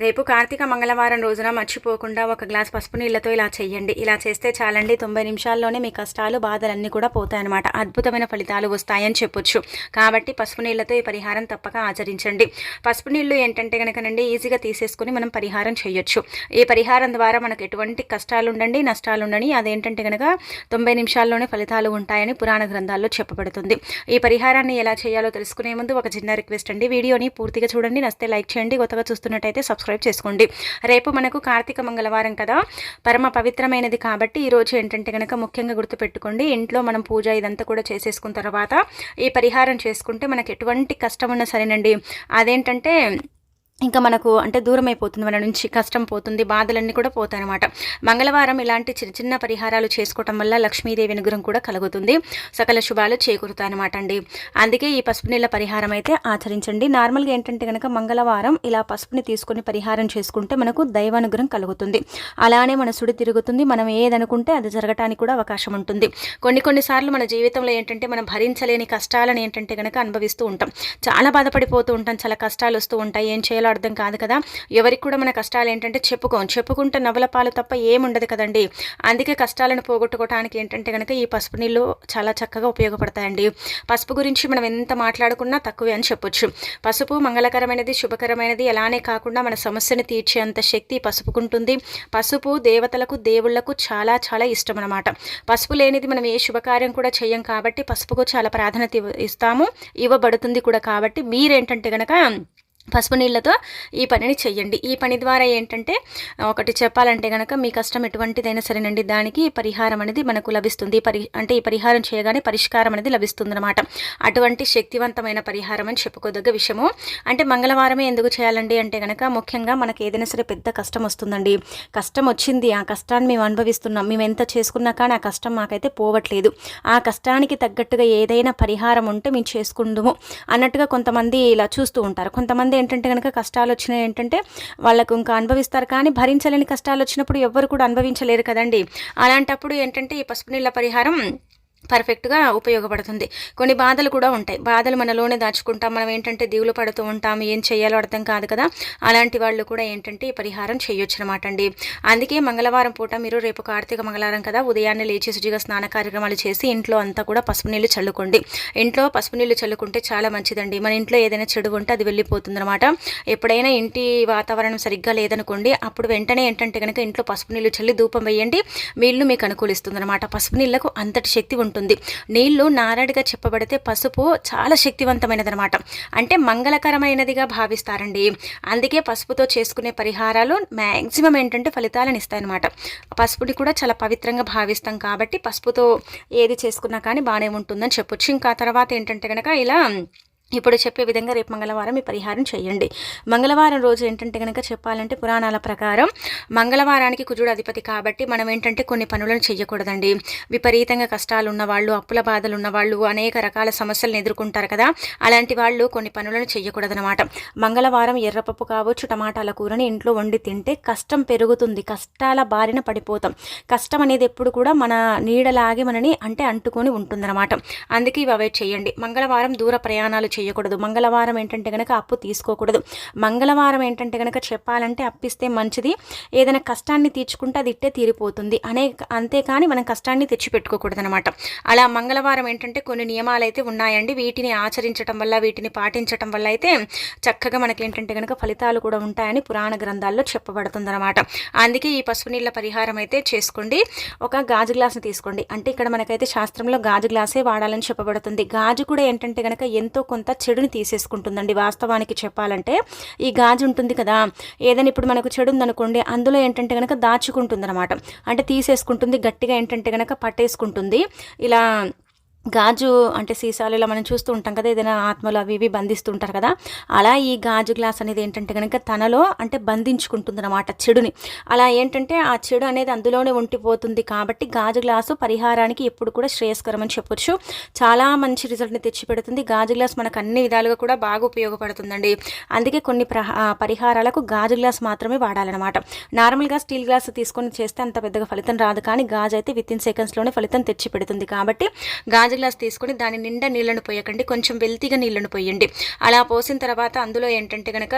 రేపు కార్తీక మంగళవారం రోజున మర్చిపోకుండా ఒక గ్లాస్ పసుపు నీళ్ళతో ఇలా చేయండి ఇలా చేస్తే చాలండి తొంభై నిమిషాల్లోనే మీ కష్టాలు బాధలన్నీ కూడా పోతాయన్నమాట. అద్భుతమైన ఫలితాలు వస్తాయని చెప్పొచ్చు. కాబట్టి పసుపు నీళ్ళతో ఈ పరిహారం తప్పక ఆచరించండి. పసుపు నీళ్ళు ఏంటంటే కనుకనండి ఈజీగా తీసేసుకుని మనం పరిహారం చేయొచ్చు. ఈ పరిహారం ద్వారా మనకు ఎటువంటి కష్టాలు ఉండండి నష్టాలు ఉండని అదేంటంటే కనుక తొంభై నిమిషాల్లోనే ఫలితాలు ఉంటాయని పురాణ గ్రంథాల్లో చెప్పబడుతుంది. ఈ పరిహారాన్ని ఎలా చేయాలో తెలుసుకునే ముందు ఒక చిన్న రిక్వెస్ట్ అండి. వీడియోని పూర్తిగా చూడండి. నస్తే లైక్ చేయండి. కొత్తగా చూస్తున్నట్టయితే సబ్స్క్రైబ్ సబ్స్క్రైబ్ చేసుకోండి. రేపు మనకు కార్తీక మంగళవారం కదా. పరమ పవిత్రమైనది కాబట్టి ఈరోజు ఏంటంటే కనుక ముఖ్యంగా గుర్తుపెట్టుకోండి. ఇంట్లో మనం పూజ ఇదంతా కూడా చేసేసుకున్న తర్వాత ఈ పరిహారం చేసుకుంటే మనకు ఎటువంటి కష్టం ఉన్నా సరేనండి. అదేంటంటే ఇంకా మనకు అంటే దూరం అయిపోతుంది మన నుంచి కష్టం పోతుంది బాధలన్నీ కూడా పోతాయి అనమాట మంగళవారం ఇలాంటి చిన్న చిన్న పరిహారాలు చేసుకోవటం వల్ల లక్ష్మీదేవి అనుగ్రహం కూడా కలుగుతుంది. సకల శుభాలు చేకూరుతాయి అనమాట అండి. అందుకే ఈ పసుపు నీళ్ళ పరిహారం అయితే ఆచరించండి. నార్మల్గా ఏంటంటే కనుక మంగళవారం ఇలా పసుపుని తీసుకొని పరిహారం చేసుకుంటే మనకు దైవానుగ్రహం కలుగుతుంది. అలానే మన సుడి తిరుగుతుంది. మనం ఏదనుకుంటే అది జరగటానికి కూడా అవకాశం ఉంటుంది. కొన్ని కొన్నిసార్లు మన జీవితంలో ఏంటంటే మనం భరించలేని కష్టాలను ఏంటంటే కనుక అనుభవిస్తూ ఉంటాం. చాలా బాధపడిపోతూ ఉంటాం. చాలా కష్టాలు వస్తూ ఉంటాయి. ఏం చేయాలో అర్థం కాదు కదా. ఎవరికి కూడా మన కష్టాలు ఏంటంటే చెప్పుకోం. చెప్పుకుంటే నవల పాలు తప్ప ఏముండదు కదండి. అందుకే కష్టాలను పోగొట్టుకోవడానికి ఏంటంటే కనుక ఈ పసుపు నీళ్ళు చాలా చక్కగా ఉపయోగపడతాయండి. పసుపు గురించి మనం ఎంత మాట్లాడుకున్నా తక్కువే అని చెప్పొచ్చు. పసుపు మంగళకరమైనది శుభకరమైనది అలానే కాకుండా మన సమస్యను తీర్చేంత శక్తి పసుపుకుంటుంది. పసుపు దేవతలకు దేవుళ్ళకు చాలా చాలా ఇష్టం అనమాట పసుపు లేనిది మనం ఏ శుభకార్యం కూడా చేయం కాబట్టి పసుపుకు చాలా ప్రాధాన్యత ఇవ్వ- ఇస్తాము. ఇవ్వబడుతుంది కూడా కాబట్టి మీరేంటంటే కనుక పసుపు నీళ్ళతో ఈ పనిని చెయ్యండి. ఈ పని ద్వారా ఏంటంటే ఒకటి చెప్పాలంటే కనుక మీ కష్టం ఎటువంటిదైనా సరేనండి. దానికి పరిహారం అనేది మనకు లభిస్తుంది. పరి అంటే ఈ పరిహారం చేయగానే పరిష్కారం అనేది లభిస్తుంది అనమాట అటువంటి శక్తివంతమైన పరిహారం అని చెప్పుకోదగ్గ విషయము. అంటే మంగళవారమే ఎందుకు చేయాలండి అంటే కనుక ముఖ్యంగా మనకు ఏదైనా సరే పెద్ద కష్టం వస్తుందండి. కష్టం వచ్చింది. ఆ కష్టాన్ని మేము అనుభవిస్తున్నాం. మేము ఎంత చేసుకున్నా కానీ ఆ కష్టం మాకైతే పోవట్లేదు. ఆ కష్టానికి తగ్గట్టుగా ఏదైనా పరిహారం ఉంటే మేము చేసుకుందాము అన్నట్టుగా కొంతమంది ఇలా చూస్తూ ఉంటారు. కొంతమంది ఏంటంటే కనుక కష్టాలు వచ్చినాయి ఏంటంటే వాళ్ళకు ఇంకా అనుభవిస్తారు. కానీ భరించలేని కష్టాలు వచ్చినప్పుడు ఎవ్వరు కూడా అనుభవించలేరు కదండి. అలాంటప్పుడు ఏంటంటే ఈ పసుపు నీళ్ళ పరిహారం పర్ఫెక్ట్గా ఉపయోగపడుతుంది. కొన్ని బాధలు కూడా ఉంటాయి. బాధలు మనలోనే దాచుకుంటాం. మనం ఏంటంటే దిగులు పడుతూ ఉంటాం. ఏం చేయాలో అర్థం కాదు కదా. అలాంటి వాళ్ళు కూడా ఏంటంటే ఈ పరిహారం చేయొచ్చు అనమాట అండి. అందుకే మంగళవారం పూట మీరు రేపు కార్తీక మంగళవారం కదా ఉదయాన్నే లేచి శుచిగా స్నాన కార్యక్రమాలు చేసి ఇంట్లో అంతా కూడా పసుపు నీళ్ళు చల్లుకోండి. ఇంట్లో పసుపు నీళ్ళు చల్లుకుంటే చాలా మంచిదండి. మన ఇంట్లో ఏదైనా చెడు ఉంటే అది వెళ్ళిపోతుంది అనమాట ఎప్పుడైనా ఇంటి వాతావరణం సరిగ్గా లేదనుకోండి అప్పుడు వెంటనే ఏంటంటే కనుక ఇంట్లో పసుపు నీళ్ళు చల్లి ధూపం వేయండి. వీళ్ళు మీకు అనుకూలిస్తుంది అనమాట పసుపు నీళ్ళకు అంతటి శక్తి ఉంటుంది. నీళ్ళు నారాడిగా చెప్పబడితే పసుపు చాలా శక్తివంతమైనది అనమాట అంటే మంగళకరమైనదిగా భావిస్తారండి. అందుకే పసుపుతో చేసుకునే పరిహారాలు మ్యాక్సిమం ఏంటంటే ఫలితాలను ఇస్తాయన్నమాట. పసుపుని కూడా చాలా పవిత్రంగా భావిస్తాం కాబట్టి పసుపుతో ఏది చేసుకున్నా కానీ బాగానే ఉంటుందని చెప్పొచ్చు. ఇంకా తర్వాత ఏంటంటే కనుక ఇలా ఇప్పుడు చెప్పే విధంగా రేపు మంగళవారం ఈ పరిహారం చేయండి. మంగళవారం రోజు ఏంటంటే కనుక చెప్పాలంటే పురాణాల ప్రకారం మంగళవారానికి కుజుడు అధిపతి కాబట్టి మనం ఏంటంటే కొన్ని పనులను చేయకూడదండి విపరీతంగా కష్టాలు ఉన్నవాళ్ళు అప్పుల బాధలు ఉన్నవాళ్ళు అనేక రకాల సమస్యలను ఎదుర్కొంటారు కదా. అలాంటి వాళ్ళు కొన్ని పనులను చేయకూడదనమాట మంగళవారం ఎర్రపప్పు కావచ్చు టమాటాల కూరని ఇంట్లో వండి తింటే కష్టం పెరుగుతుంది. కష్టాల బారిన పడిపోతాం. కష్టం అనేది ఎప్పుడు కూడా మన నీడలాగే మనని అంటే అంటుకొని ఉంటుందన్నమాట. అందుకే ఇవి అవాయిడ్ చేయండి. మంగళవారం దూర ప్రయాణాలు చేయకూడదు. మంగళవారం ఏంటంటే కనుక అప్పు తీసుకోకూడదు. మంగళవారం ఏంటంటే కనుక చెప్పాలంటే అప్పిస్తే మంచిది. ఏదైనా కష్టాన్ని తీర్చుకుంటే అది ఇట్టే తీరిపోతుంది. అనే అంతేకాని మనం కష్టాన్ని తెచ్చిపెట్టుకోకూడదు అనమాట అలా మంగళవారం ఏంటంటే కొన్ని నియమాలు అయితే ఉన్నాయండి. వీటిని ఆచరించడం వల్ల వీటిని పాటించడం వల్ల అయితే చక్కగా మనకి ఏంటంటే కనుక ఫలితాలు కూడా ఉంటాయని పురాణ గ్రంథాల్లో చెప్పబడుతుంది అనమాట అందుకే ఈ పసుపు నీళ్ళ పరిహారం అయితే చేసుకోండి. ఒక గాజు గ్లాస్ని తీసుకోండి. అంటే ఇక్కడ మనకైతే శాస్త్రంలో గాజు గ్లాసే వాడాలని చెప్పబడుతుంది. గాజు కూడా ఏంటంటే కనుక ఎంతో కొంత చెడుని తీసేసుకుంటుందండి. వాస్తవానికి చెప్పాలంటే ఈ గాజు ఉంటుంది కదా ఏదైనా ఇప్పుడు మనకు చెడు ఉందనుకోండి అందులో ఏంటంటే కనుక దాచుకుంటుంది అనమాట అంటే తీసేసుకుంటుంది గట్టిగా ఏంటంటే కనుక పట్టేసుకుంటుంది. ఇలా గాజు అంటే సీసాలు ఇలా మనం చూస్తూ ఉంటాం కదా ఏదైనా ఆత్మలు అవి ఇవి బంధిస్తుంటారు కదా అలా ఈ గాజు గ్లాస్ అనేది ఏంటంటే కనుక తనలో అంటే బంధించుకుంటుంది అనమాట చెడుని. అలా ఏంటంటే ఆ చెడు అనేది అందులోనే ఉండిపోతుంది కాబట్టి గాజు గ్లాసు పరిహారానికి ఎప్పుడు కూడా శ్రేయస్కరం అని చెప్పొచ్చు. చాలా మంచి రిజల్ట్ని తెచ్చిపెడుతుంది. గాజు గ్లాస్ మనకు అన్ని విధాలుగా కూడా బాగా ఉపయోగపడుతుందండి. అందుకే కొన్ని ప్రహ పరిహారాలకు గాజు గ్లాస్ మాత్రమే వాడాలన్నమాట. నార్మల్గా స్టీల్ గ్లాస్ తీసుకొని చేస్తే అంత పెద్దగా ఫలితం రాదు కానీ గాజు అయితే విత్ ఇన్ సెకండ్స్లోనే ఫలితం తెచ్చిపెడుతుంది కాబట్టి గాజు గ్లాస్ తీసుకొని దాని నిండా నీళ్ళను పోయకండి. కొంచెం వెల్తిగా నీళ్ళను పోయండి. అలా పోసిన తర్వాత అందులో ఏంటంటే కనుక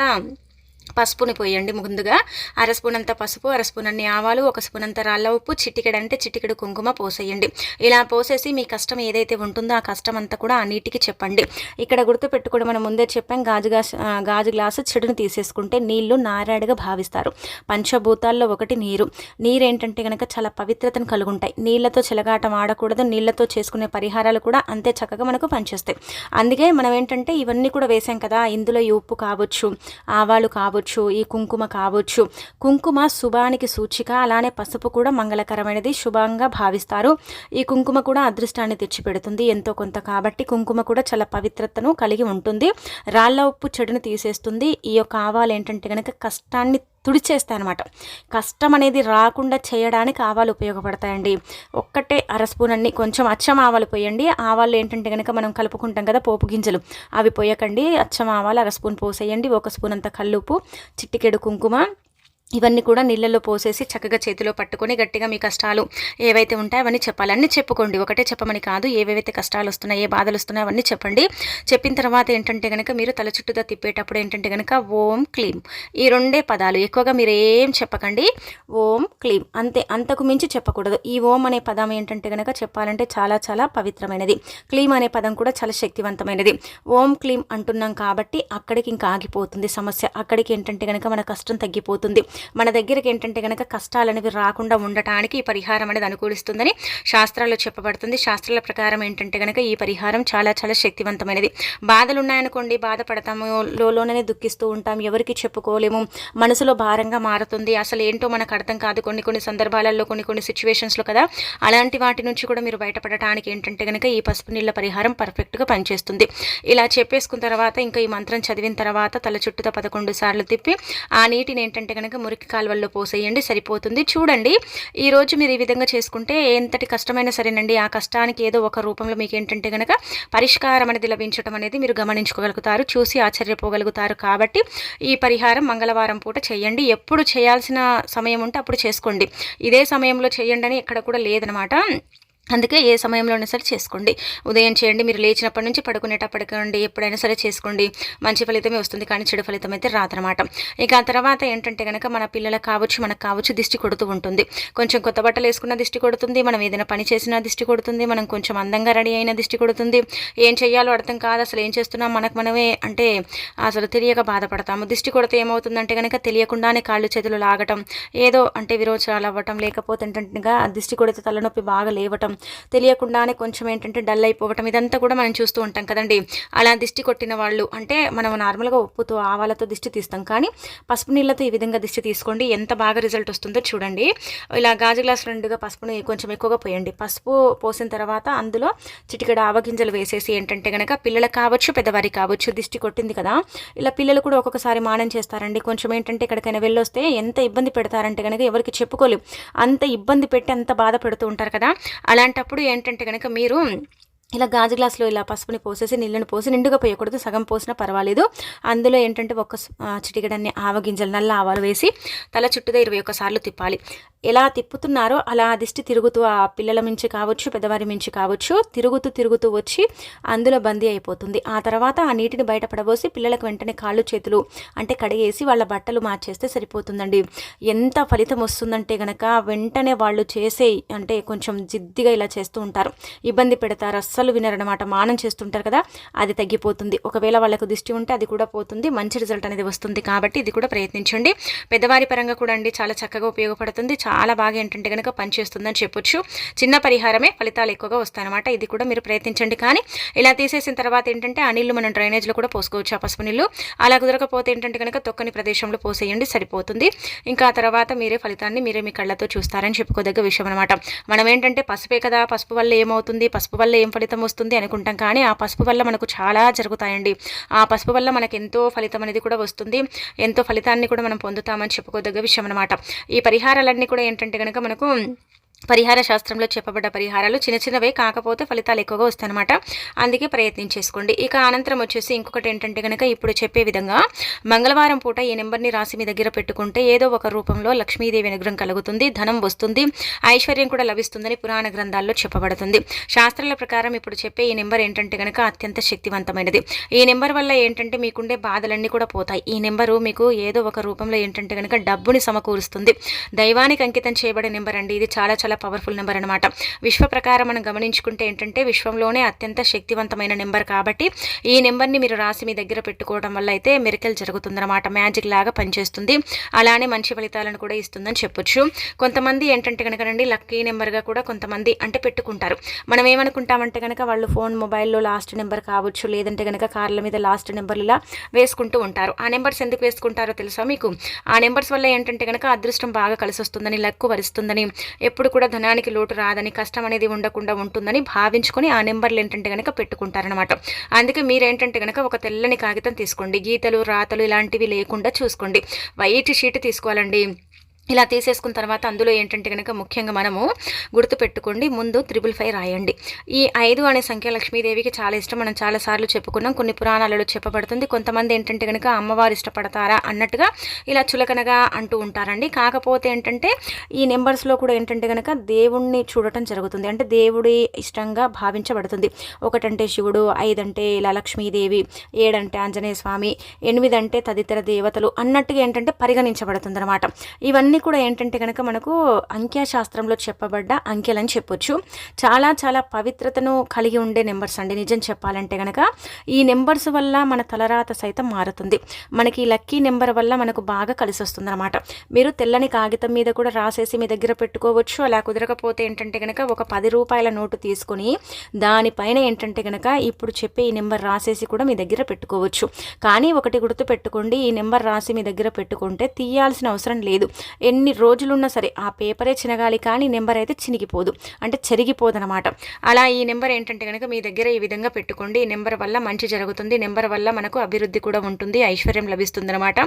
పసుపుని పోయండి ముందుగా. అర స్పూన్ అంత పసుపు అర స్పూన్ అన్ని ఆవాలు ఒక స్పూన్ అంత రాళ్ళ ఉప్పు చిటికెడు అంటే చిటికెడు కుంకుమ పోసేయండి. ఇలా పోసేసి మీ కష్టం ఏదైతే ఉంటుందో ఆ కష్టం అంతా కూడా ఆ నీటికి చెప్పండి. ఇక్కడ గుర్తుపెట్టుకోవడం మనం ముందే చెప్పాం గాజు గాజు గ్లాసు చెడుని తీసేసుకుంటే నీళ్ళు నారాడుగా భావిస్తారు. పంచభూతాల్లో ఒకటి నీరు. నీరు ఏంటంటే కనుక చాలా పవిత్రతను కలుగుంటాయి. నీళ్ళతో చెలగాటం ఆడకూడదు నీళ్ళతో చేసుకునే పరిహారాలు కూడా అంతే చక్కగా మనకు పనిచేస్తాయి. అందుకే మనం ఏంటంటే ఇవన్నీ కూడా వేసాం కదా ఇందులో ఈ ఉప్పు కావచ్చు ఆవాలు కావచ్చు ఈ కుంకుమ కావచ్చు. కుంకుమ శుభానికి సూచిక అలానే పసుపు కూడా మంగళకరమైనది శుభంగా భావిస్తారు. ఈ కుంకుమ కూడా అదృష్టాన్ని తెచ్చిపెడుతుంది. ఎంతో కొంత కాబట్టి కుంకుమ కూడా చాలా పవిత్రతను కలిగి ఉంటుంది. రాళ్ళ ఉప్పు చెడును తీసేస్తుంది. ఈ యొక్క ఆవాలు ఏంటంటే కనుక కష్టాన్ని తుడిచేస్తాయి అనమాట కష్టం అనేది రాకుండా చేయడానికి ఆవాలు ఉపయోగపడతాయండి. ఒక్కటే అర స్పూన్ అన్ని కొంచెం అచ్చం ఆవాలు పోయండి. ఆవాలు ఏంటంటే కనుక మనం కలుపుకుంటాం కదా పోపు గింజలు. అవి పోయకండి. అచ్చం ఆవాలు అర స్పూన్ పోసేయండి. ఒక స్పూన్ అంత కల్లుపు చిట్టికెడు కుంకుమ ఇవన్నీ కూడా నీళ్ళల్లో పోసేసి చక్కగా చేతిలో పట్టుకొని గట్టిగా మీ కష్టాలు ఏవైతే ఉంటాయో అవన్నీ చెప్పాలి. అన్నీ చెప్పుకోండి. ఒకటే చెప్పమని కాదు ఏవేవైతే కష్టాలు వస్తున్నాయి ఏ బాధలు వస్తున్నాయో అవన్నీ చెప్పండి. చెప్పిన తర్వాత ఏంటంటే కనుక మీరు తల చుట్టూతో తిప్పేటప్పుడు ఏంటంటే కనుక ఓం క్లీం. ఈ రెండే పదాలు. ఎక్కువగా మీరు ఏం చెప్పకండి. ఓం క్లీం. అంతే. అంతకు మించి చెప్పకూడదు. ఈ ఓం అనే పదం ఏంటంటే కనుక చెప్పాలంటే చాలా చాలా పవిత్రమైనది. క్లీం అనే పదం కూడా చాలా శక్తివంతమైనది. ఓం క్లీం అంటున్నాం కాబట్టి అక్కడికి ఇంకా ఆగిపోతుంది సమస్య. అక్కడికి ఏంటంటే కనుక మన కష్టం తగ్గిపోతుంది. మన దగ్గరికి ఏంటంటే కనుక కష్టాలు అనేవి రాకుండా ఉండటానికి ఈ పరిహారం అనేది అనుకూలిస్తుందని శాస్త్రాల్లో చెప్పబడుతుంది. శాస్త్రాల ప్రకారం ఏంటంటే కనుక ఈ పరిహారం చాలా చాలా శక్తివంతమైనది. బాధలు ఉన్నాయనుకోండి బాధపడతాము లోలోనే దుఃఖిస్తూ ఉంటాం ఎవరికి చెప్పుకోలేము మనసులో భారంగా మారుతుంది. అసలు ఏంటో మనకు అర్థం కాదు కొన్ని కొన్ని సందర్భాలలో కొన్ని కొన్ని సిచ్యువేషన్స్లో కదా. అలాంటి వాటి నుంచి కూడా మీరు బయటపడటానికి ఏంటంటే కనుక ఈ పసుపు నీళ్ళ పరిహారం పర్ఫెక్ట్గా పనిచేస్తుంది. ఇలా చెప్పేసుకున్న తర్వాత ఇంకా ఈ మంత్రం చదివిన తర్వాత తల చుట్టూతో పదకొండు సార్లు తిప్పి ఆ నీటిని ఏంటంటే కనుక మురికి కాలువల్లో పోసేయండి సరిపోతుంది. చూడండి ఈరోజు మీరు ఈ విధంగా చేసుకుంటే ఎంతటి కష్టమైనా సరేనండి. ఆ కష్టానికి ఏదో ఒక రూపంలో మీకు ఏంటంటే కనుక పరిష్కారం అనేది లభించడం అనేది మీరు గమనించుకోగలుగుతారు చూసి ఆశ్చర్యపోగలుగుతారు. కాబట్టి ఈ పరిహారం మంగళవారం పూట చేయండి. ఎప్పుడు చేయాల్సిన సమయం ఉంటే అప్పుడు చేసుకోండి. ఇదే సమయంలో చేయండి అని ఎక్కడ కూడా లేదనమాట. అందుకే ఏ సమయంలోనే సరే చేసుకోండి. ఉదయం చేయండి మీరు లేచినప్పటి నుంచి పడుకునేటప్పటికండి ఎప్పుడైనా సరే చేసుకోండి. మంచి ఫలితమే వస్తుంది కానీ చెడు ఫలితం అయితే రాదనమాట ఇక ఆ తర్వాత ఏంటంటే కనుక మన పిల్లలకు కావచ్చు మనకు కావచ్చు దిష్టి కొడుతూ ఉంటుంది. కొంచెం కొత్త బట్టలు వేసుకున్న దిష్టి కొడుతుంది మనం ఏదైనా పని చేసినా దిష్టి కొడుతుంది మనం కొంచెం అందంగా రెడీ అయిన దిష్టి కొడుతుంది. ఏం చేయాలో అర్థం కాదు అసలు ఏం చేస్తున్నాం మనకు మనమే అంటే అసలు తెలియక బాధపడతాము. దిష్టి కొడితే ఏమవుతుందంటే కనుక తెలియకుండానే కాళ్ళు చేతులు లాగటం ఏదో అంటే విరోచనాలు అవ్వటం లేకపోతే ఏంటంటే దిష్టి కొడితే తలనొప్పి బాగా లేవటం తెలియకుండానే కొంచెం ఏంటంటే డల్ అయిపోవటం ఇదంతా కూడా మనం చూస్తూ ఉంటాం కదండి. అలా దిష్టి కొట్టిన వాళ్ళు అంటే మనం నార్మల్గా ఉప్పుతో ఆవాలతో దిష్టి తీస్తాం. కానీ పసుపు నీళ్ళతో ఈ విధంగా దిష్టి తీసుకోండి. ఎంత బాగా రిజల్ట్ వస్తుందో చూడండి. ఇలా గాజు గ్లాస్ రెండుగా పసుపుని కొంచెం ఎక్కువగా పోయండి. పసుపు పోసిన తర్వాత అందులో చిటికడ ఆవగింజలు వేసేసి ఏంటంటే కనుక పిల్లలకు కావచ్చు పెద్దవారికి కావచ్చు దిష్టి కొట్టింది కదా. ఇలా పిల్లలు కూడా ఒక్కొక్కసారి మానం చేస్తారండి. కొంచెం ఏంటంటే ఎక్కడికైనా వెళ్ళొస్తే ఎంత ఇబ్బంది పెడతారంటే కనుక ఎవరికి చెప్పుకోలేం. అంత ఇబ్బంది పెట్టి అంత బాధ పెడుతూ ఉంటారు కదా. అలా అలాంటప్పుడు ఏంటంటే కనుక మీరు ఇలా గాజు గ్లాస్లో ఇలా పసుపుని పోసేసి నీళ్ళని పోసి నిండుగా పోయకూడదు సగం పోసినా పర్వాలేదు. అందులో ఏంటంటే ఒక చిటికడన్ని ఆవగింజలు నల్ల ఆవాలు వేసి తల చుట్టూగా ఇరవై ఒక్కసార్లు తిప్పాలి. ఎలా తిప్పుతున్నారో అలా దిష్టి తిరుగుతూ ఆ పిల్లల మించి కావచ్చు పెద్దవారి మించి కావచ్చు తిరుగుతూ తిరుగుతూ వచ్చి అందులో బందీ అయిపోతుంది. ఆ తర్వాత ఆ నీటిని బయటపడబోసి పిల్లలకు వెంటనే కాళ్ళు చేతులు అంటే కడిగేసి వాళ్ళ బట్టలు మార్చేస్తే సరిపోతుందండి. ఎంత ఫలితం వస్తుందంటే గనక వెంటనే వాళ్ళు చేసే అంటే కొంచెం జిద్దిగా ఇలా చేస్తూ ఉంటారు. ఇబ్బంది పెడతారు అస్సలు వినరనమాట మానం చేస్తుంటారు కదా అది తగ్గిపోతుంది. ఒకవేళ వాళ్ళకు దిష్టి ఉంటే అది కూడా పోతుంది. మంచి రిజల్ట్ అనేది వస్తుంది కాబట్టి ఇది కూడా ప్రయత్నించండి. పెద్దవారి పరంగా కూడా అండి చాలా చక్కగా ఉపయోగపడుతుంది. చాలా బాగా ఏంటంటే కనుక పనిచేస్తుందని చెప్పొచ్చు. చిన్న పరిహారమే ఫలితాలు ఎక్కువగా వస్తాయన్నమాట. ఇది కూడా మీరు ప్రయత్నించండి. కానీ ఇలా తీసేసిన తర్వాత ఏంటంటే ఆ నీళ్ళు మనం డ్రైనేజ్లో కూడా పోసుకోవచ్చు. ఆ పసుపు నీళ్ళు అలా కుదరకపోతే ఏంటంటే కనుక తొక్కని ప్రదేశంలో పోసేయండి సరిపోతుంది. ఇంకా ఆ తర్వాత మీరే ఫలితాన్ని మీరే మీ కళ్ళతో చూస్తారని చెప్పుకోదగ్గ విషయం అనమాట మనం ఏంటంటే పసుపే కదా పసుపు వల్ల ఏమవుతుంది? పసుపు వల్ల ఏం ఫలితం ఫలితం వస్తుంది అనుకుంటాం. కానీ ఆ పసుపు వల్ల మనకు చాలా జరుగుతాయండి. ఆ పసుపు వల్ల మనకు ఎంతో ఫలితం అనేది కూడా వస్తుంది. ఎంతో ఫలితాన్ని కూడా మనం పొందుతామని చెప్పుకోదగ్గ విషయం అనమాట ఈ పరిహారాలన్నీ కూడా ఏంటంటే కనుక మనకు పరిహార శాస్త్రంలో చెప్పబడ్డ పరిహారాలు చిన్న చిన్నవే కాకపోతే ఫలితాలు ఎక్కువగా వస్తాయన్నమాట. అందుకే ప్రయత్నం చేసుకోండి. ఇక అనంతరం వచ్చేసి ఇంకొకటి ఏంటంటే కనుక ఇప్పుడు చెప్పే విధంగా మంగళవారం పూట ఈ నెంబర్ని రాసి మీ దగ్గర పెట్టుకుంటే ఏదో ఒక రూపంలో లక్ష్మీదేవి అనుగ్రహం కలుగుతుంది ధనం వస్తుంది ఐశ్వర్యం కూడా లభిస్తుందని పురాణ గ్రంథాల్లో చెప్పబడుతుంది. శాస్త్రాల ప్రకారం ఇప్పుడు చెప్పే ఈ నెంబర్ ఏంటంటే కనుక అత్యంత శక్తివంతమైనది. ఈ నెంబర్ వల్ల ఏంటంటే మీకుండే బాధలన్నీ కూడా పోతాయి. ఈ నెంబరు మీకు ఏదో ఒక రూపంలో ఏంటంటే కనుక డబ్బుని సమకూరుస్తుంది. దైవానికి అంకితం చేయబడే నెంబర్ అండి. ఇది చాలా చాలా పవర్ఫుల్ నెంబర్ అనమాట విశ్వ ప్రకారం మనం గమనించుకుంటే ఏంటంటే విశ్వంలోనే అత్యంత శక్తివంతమైన నెంబర్ కాబట్టి ఈ నెంబర్ని మీరు రాసి మీ దగ్గర పెట్టుకోవడం వల్ల అయితే మెరికల్ జరుగుతుందన్నమాట. మ్యాజిక్ లాగా పనిచేస్తుంది. అలానే మంచి ఫలితాలను కూడా ఇస్తుందని చెప్పొచ్చు. కొంతమంది ఏంటంటే కనుకనండి లక్కీ నెంబర్గా కూడా కొంతమంది అంటే పెట్టుకుంటారు. మనం ఏమనుకుంటామంటే కనుక వాళ్ళు ఫోన్ మొబైల్లో లాస్ట్ నెంబర్ కావచ్చు లేదంటే కనుక కార్ల మీద లాస్ట్ నెంబర్లు ఇలా వేసుకుంటూ ఉంటారు. ఆ నెంబర్స్ ఎందుకు వేసుకుంటారో తెలుసా మీకు? ఆ నెంబర్స్ వల్ల ఏంటంటే కనుక అదృష్టం బాగా కలిసి వస్తుందని లక్కు వరిస్తుందని ఎప్పుడు కూడా ధనానికి లోటు రాదని కష్టం అనేది ఉండకుండా ఉంటుందని భావించుకొని ఆ నెంబర్లు ఏంటంటే కనుక పెట్టుకుంటారనమాట అందుకే మీరేంటంటే కనుక ఒక తెల్లని కాగితం తీసుకోండి. గీతలు రాతలు ఇలాంటివి లేకుండా చూసుకోండి. వైట్ షీట్ తీసుకోవాలండి. ఇలా తీసేసుకున్న తర్వాత అందులో ఏంటంటే కనుక ముఖ్యంగా మనము గుర్తుపెట్టుకోండి ముందు త్రిబుల్ ఫైవ్ రాయండి. ఈ ఐదు అనే సంఖ్య లక్ష్మీదేవికి చాలా ఇష్టం. మనం చాలాసార్లు చెప్పుకున్నాం కొన్ని పురాణాలలో చెప్పబడుతుంది. కొంతమంది ఏంటంటే కనుక అమ్మవారు ఇష్టపడతారా అన్నట్టుగా ఇలా చులకనగా అంటూ ఉంటారండి. కాకపోతే ఏంటంటే ఈ నెంబర్స్లో కూడా ఏంటంటే కనుక దేవుణ్ణి చూడటం జరుగుతుంది. అంటే దేవుడి ఇష్టంగా భావించబడుతుంది. ఒకటంటే శివుడు ఐదంటే ఇలా లక్ష్మీదేవి ఏడంటే ఆంజనేయ స్వామి ఎనిమిదంటే తదితర దేవతలు అన్నట్టుగా ఏంటంటే పరిగణించబడుతుంది అనమాట ఇవన్నీ ఇవన్నీ కూడా ఏంటంటే కనుక మనకు అంక్యశాస్త్రంలో చెప్పబడ్డ అంకెలని చెప్పొచ్చు. చాలా చాలా పవిత్రతను కలిగి ఉండే నెంబర్స్ అండి. నిజం చెప్పాలంటే కనుక ఈ నెంబర్స్ వల్ల మన తలరాత సైతం మారుతుంది. మనకి లక్కీ నెంబర్ వల్ల మనకు బాగా కలిసి వస్తుంది అనమాట మీరు తెల్లని కాగితం మీద కూడా రాసేసి మీ దగ్గర పెట్టుకోవచ్చు. అలా కుదరకపోతే ఏంటంటే కనుక ఒక పది రూపాయల నోటు తీసుకుని దానిపైన ఏంటంటే కనుక ఇప్పుడు చెప్పే ఈ నెంబర్ రాసేసి కూడా మీ దగ్గర పెట్టుకోవచ్చు. కానీ ఒకటి గుర్తు పెట్టుకోండి ఈ నెంబర్ రాసి మీ దగ్గర పెట్టుకుంటే తీయాల్సిన అవసరం లేదు. ఎన్ని రోజులున్నా సరే ఆ పేపరే చినగాలి కానీ నెంబర్ అయితే చినిగిపోదు. అంటే చెరిగిపోదనమాట. అలా ఈ నెంబర్ ఏంటంటే కనుక మీ దగ్గర ఈ విధంగా పెట్టుకోండి. ఈ నెంబర్ వల్ల మంచి జరుగుతుంది. నెంబర్ వల్ల మనకు అభివృద్ధి కూడా ఉంటుంది. ఐశ్వర్యం లభిస్తుందనమాట.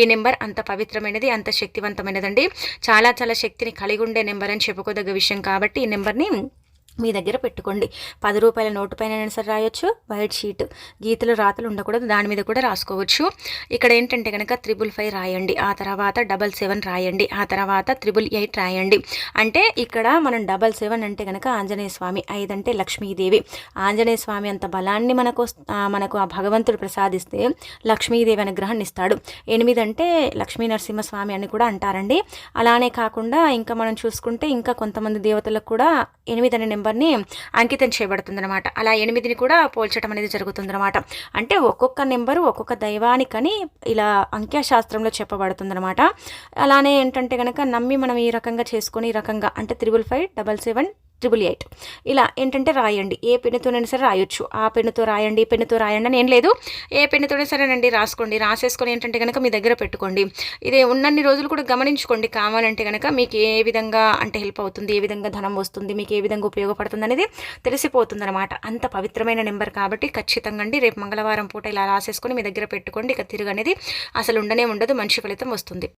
ఈ నెంబర్ అంత పవిత్రమైనది అంత శక్తివంతమైనదండి. చాలా చాలా శక్తిని కలిగి ఉండే నెంబర్ అని చెప్పుకోదగ్గ విషయం కాబట్టి ఈ నెంబర్ని మీ దగ్గర పెట్టుకోండి. పది రూపాయల నోటు పైన సరే రాయొచ్చు. వైట్ షీట్ గీతలు రాతలు ఉండకూడదు. దాని మీద కూడా రాసుకోవచ్చు. ఇక్కడ ఏంటంటే కనుక త్రిబుల్ ఫైవ్ రాయండి. ఆ తర్వాత డబల్ సెవెన్ రాయండి. ఆ తర్వాత త్రిబుల్ ఎయిట్ రాయండి. అంటే ఇక్కడ మనం డబల్ సెవెన్ అంటే కనుక ఆంజనేయ స్వామి ఐదు అంటే లక్ష్మీదేవి. ఆంజనేయ స్వామి అంత బలాన్ని మనకు మనకు ఆ భగవంతుడు ప్రసాదిస్తే లక్ష్మీదేవి అనుగ్రహాన్ని ఇస్తాడు. ఎనిమిది అంటే లక్ష్మీ నరసింహస్వామి అని కూడా అంటారండి. అలానే కాకుండా ఇంకా మనం చూసుకుంటే ఇంకా కొంతమంది దేవతలకు కూడా ఎనిమిది అనే నెంబర్ నెంబర్ని అంకితం చేయబడుతుందనమాట అలా ఎనిమిదిని కూడా పోల్చడం అనేది జరుగుతుందనమాట అంటే ఒక్కొక్క నెంబరు ఒక్కొక్క దైవానికని ఇలా అంక్యశాస్త్రంలో చెప్పబడుతుందనమాట అలానే ఏంటంటే కనుక నమ్మి మనం ఈ రకంగా చేసుకొని ఈ రకంగా అంటే triple five double seven triple eight ఇలా ఏంటంటే రాయండి. ఏ పెన్నుతోనైనా సరే రాయొచ్చు. ఆ పెన్నుతో రాయండి పెన్నుతో రాయండి అని ఏం లేదు. ఏ పెన్నుతోనే సరేనండి రాసుకోండి. రాసేసుకొని ఏంటంటే కనుక మీ దగ్గర పెట్టుకోండి. ఇదే ఉన్నన్ని రోజులు కూడా గమనించుకోండి. కావాలంటే కనుక మీకు ఏ విధంగా అంటే హెల్ప్ అవుతుంది ఏ విధంగా ధనం వస్తుంది మీకు ఏ విధంగా ఉపయోగపడుతుంది అనేది తెలిసిపోతుంది అనమాట అంత పవిత్రమైన నెంబర్ కాబట్టి ఖచ్చితంగా అండి రేపు మంగళవారం పూట ఇలా రాసేసుకొని మీ దగ్గర పెట్టుకోండి. ఇక తిరుగు అనేది అసలు ఉండనే ఉండదు. మంచి ఫలితం వస్తుంది.